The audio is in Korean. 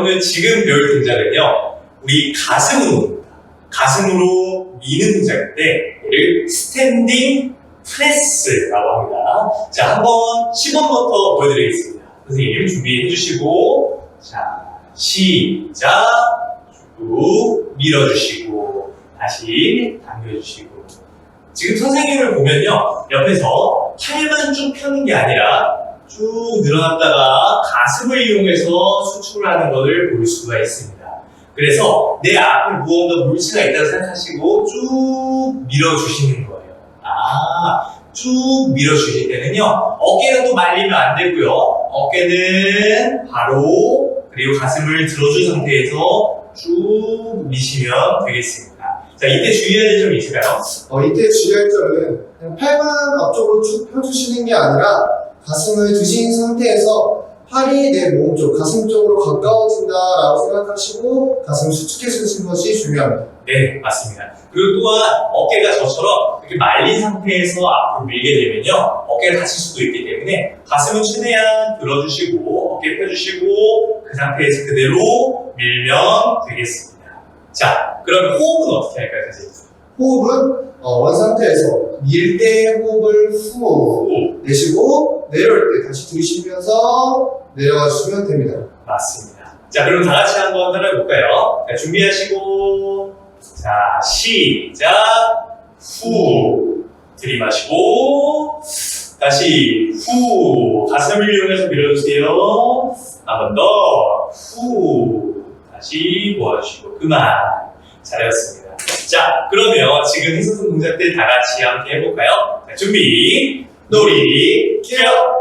여러분들 지금 배울 동작은요, 우리 가슴으로, 가슴으로 미는 동작인데, 얘를 스탠딩 프레스라고 합니다. 자, 한번 시범부터 보여드리겠습니다. 선생님 준비해 주시고, 자, 시작. 쭉 밀어주시고, 다시 당겨주시고. 지금 선생님을 보면요, 옆에서 팔만 쭉 펴는 게 아니라 쭉 늘어났다가 가슴을 이용해서 수축을 하는 것을 볼 수가 있습니다. 그래서 내 앞에 무언가 물체가 있다고 생각하시고 쭉 밀어주시는 거예요. 아, 쭉 밀어주실 때는요, 어깨는 또 말리면 안 되고요. 어깨는 바로 그리고 가슴을 들어준 상태에서 쭉 미시면 되겠습니다. 자, 이때 주의해야 될 점이 있을까요? 어, 이때 주의할 점은 팔만 앞쪽으로 쭉 펴주시는 게 아니라 가슴을 드신 상태에서 팔이 내 몸 쪽, 가슴 쪽으로 가까워진다라고 생각하시고 가슴을 수축해 주시는 것이 중요합니다. 네, 맞습니다. 그리고 또한 어깨가 저처럼 이렇게 말린 상태에서 앞으로 밀게 되면요, 어깨가 다칠 수도 있기 때문에 가슴은 최대한 들어주시고, 어깨 펴주시고, 그 상태에서 그대로 밀면 되겠습니다. 자, 그럼 호흡은 어떻게 할까요, 선생님? 호흡은 어, 원 상태에서 밀 때 호흡을 후. 내쉬고 내려올 때 다시 들이쉬면서 내려가 주시면 됩니다. 맞습니다. 자, 그럼 다 같이 한번 따라해볼까요? 자, 준비하시고, 자, 시작, 후, 들이마시고, 다시 후, 가슴을 이용해서 밀어주세요. 한 번 더, 후, 다시 모아주시고, 그만. 잘하셨습니다. 자, 그러면 지금 했었던 동작들 다 같이 함께 해볼까요? 자, 준비, 놀이, 기억!